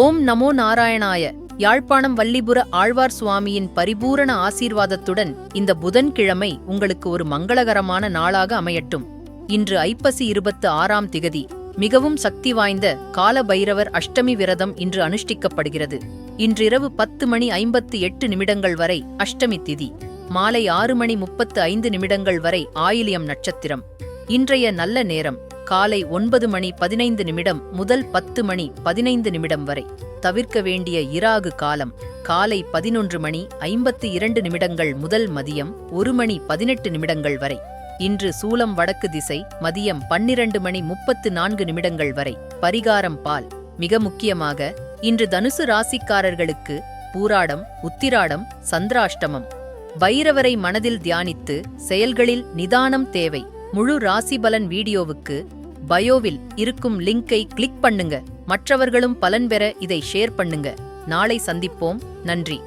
ஓம் நமோ நாராயணாய. யாழ்ப்பாணம் வல்லிபுர ஆழ்வார் சுவாமியின் பரிபூரண ஆசீர்வாதத்துடன் இந்த புதன்கிழமை உங்களுக்கு ஒரு மங்களகரமான நாளாக அமையட்டும். இன்று ஐப்பசி இருபத்து ஆறாம் திகதி மிகவும் சக்தி வாய்ந்த கால பைரவர் அஷ்டமி விரதம் இன்று அனுஷ்டிக்கப்படுகிறது. இன்றிரவு பத்து மணி ஐம்பத்து எட்டு நிமிடங்கள் வரை அஷ்டமி திதி மாலை ஆறு மணி முப்பத்து ஐந்து நிமிடங்கள் வரை ஆயிலியம் நட்சத்திரம். இன்றைய நல்ல நேரம் காலை ஒன்பது மணி பதினைந்து நிமிடம் முதல் பத்து மணி பதினைந்து நிமிடம் வரை. தவிர்க்க வேண்டிய இராகு காலம் காலை பதினொன்று மணி ஐம்பத்து இரண்டு நிமிடங்கள் முதல் மதியம் ஒரு மணி பதினெட்டு நிமிடங்கள் வரை. இன்று சூலம் வடக்கு திசை மதியம் பன்னிரண்டு மணி முப்பத்து நான்கு நிமிடங்கள் வரை. பரிகாரம் பால் மிக முக்கியமாக இன்று தனுசு ராசிக்காரர்களுக்கு பூராடம் உத்திராடம் சந்திராஷ்டமம். பைரவரை மனதில் தியானித்து செயல்களில் நிதானம் தேவை. முழு ராசிபலன் வீடியோவுக்கு பயோவில் இருக்கும் லிங்கை கிளிக் பண்ணுங்க. மற்றவர்களும் பலன் பெற இதை ஷேர் பண்ணுங்க. நாளை சந்திப்போம். நன்றி.